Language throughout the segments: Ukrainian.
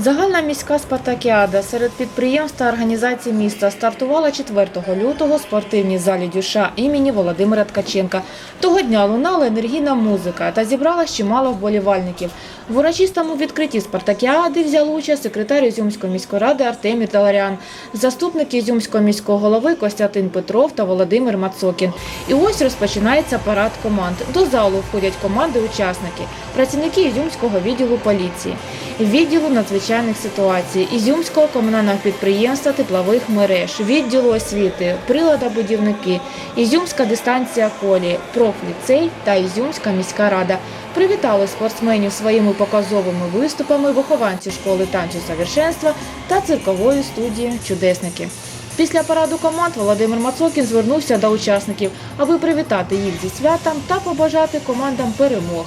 Загальна міська спартакіада серед підприємств та організацій міста стартувала 4 лютого в спортивній залі Дюша імені Володимира Ткаченка. Того дня лунала енергійна музика та зібрала чимало вболівальників. В урочистому відкритті спартакіади взяли участь секретар Ізюмської міської ради Артемій Таларян, заступник Ізюмського міського голови Костянтин Петров та Володимир Мацокін. І ось розпочинається парад команд. До залу входять команди-учасники, працівники Ізюмського відділу поліції, відділу надзвичайних ситуацій, Ізюмського комунального підприємства теплових мереж, відділу освіти, прилада будівники, Ізюмська дистанція колії, профліцей та Ізюмська міська рада. Привітали спортсменів своїми показовими виступами вихованці школи танцю совершенства та циркової студії Чудесники. Після параду команд Володимир Мацокін звернувся до учасників, аби привітати їх зі святом та побажати командам перемог.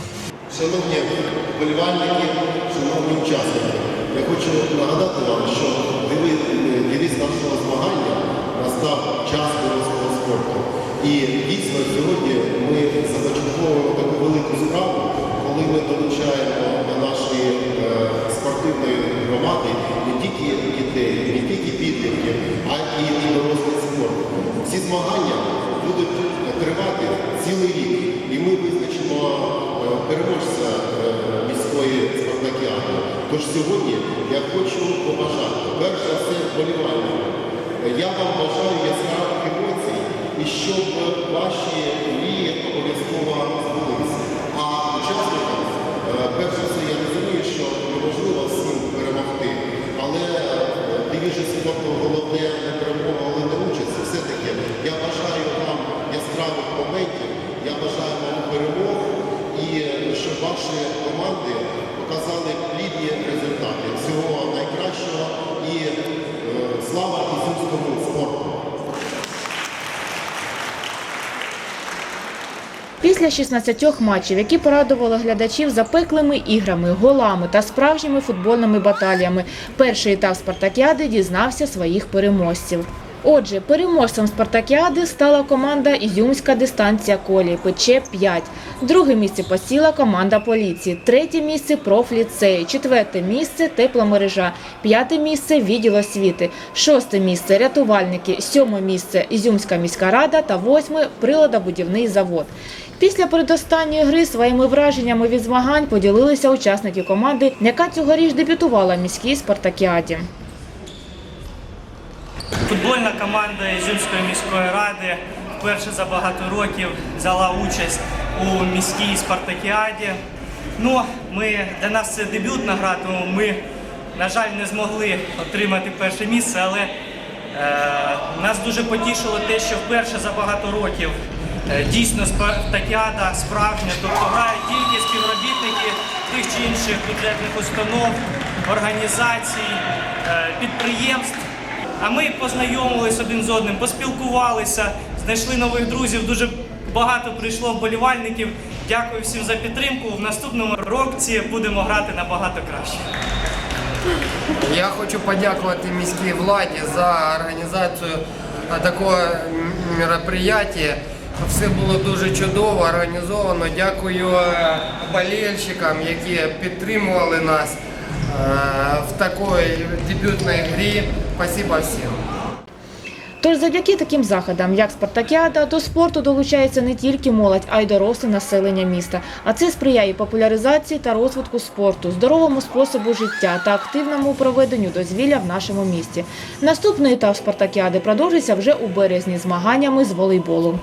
Шановні вболівальники, шановні учасники, я хочу нагадати вам, що девіз девіз нашого змагання настав час дорослого спорту. І дійсно сьогодні ми започатковуємо таку велику справу, коли ми долучаємо до нашої е, спортивної громади не тільки дітей, не тільки підлітків, а і дорослий спорт. Ці змагання переможця е, міської спартакіади. Тож сьогодні я хочу побажати, перш за все, вболівальникам. Я вам бажаю яскравих емоцій і щоб ваші мрії обов'язково збулися. А учасникам, е, перш за все, я розумію, що неможливо всім перемогти, але е, дивіться спорту головне не перемога, але не участь. Все-таки я бажаю вам яскравих моментів, я бажаю вам перемог і щоб ваші команди показали плідні результати. Всього найкращого і е, слава ізюмському спорту. Після 16 матчів, які порадували глядачів запеклими іграми, голами та справжніми футбольними баталіями, перший етап спартакіади дізнався своїх переможців. Отже, переможцем спартакіади стала команда Ізюмська дистанція колії ПЧ-5. Друге місце посіла команда поліції, третє місце профліцей, четверте місце тепломережа, п'яте місце відділ освіти, шосте місце рятувальники, сьоме місце Ізюмська міська рада та восьме приладобудівний завод. Після передостанньої гри своїми враженнями від змагань поділилися учасники команди, яка цьогоріч дебютувала в міській спартакіаді. Футбольна команда Ізюмської міської ради вперше за багато років взяла участь у міській спартакіаді. Ну, ми, для нас це дебютна гра, тому ми, на жаль, не змогли отримати перше місце, але е, нас дуже потішило те, що вперше за багато років е, дійсно спартакіада справжня, тобто грають тільки співробітники тих чи інших бюджетних установ, організацій, е, підприємств. А ми познайомились один з одним, поспілкувалися, знайшли нових друзів. Дуже багато прийшло вболівальників. Дякую всім за підтримку. В наступному році будемо грати набагато краще. Я хочу подякувати міській владі за організацію е, такого мероприятия. Все було дуже чудово, організовано. Дякую е, болельщикам, які підтримували нас в такій дебютній грі. Спасибо всім. Тож завдяки таким заходам, як Спартакіада, до спорту долучається не тільки молодь, а й доросле населення міста. А це сприяє популяризації та розвитку спорту, здоровому способу життя та активному проведенню дозвілля в нашому місті. Наступний етап Спартакіади продовжиться вже у березні змаганнями з волейболу.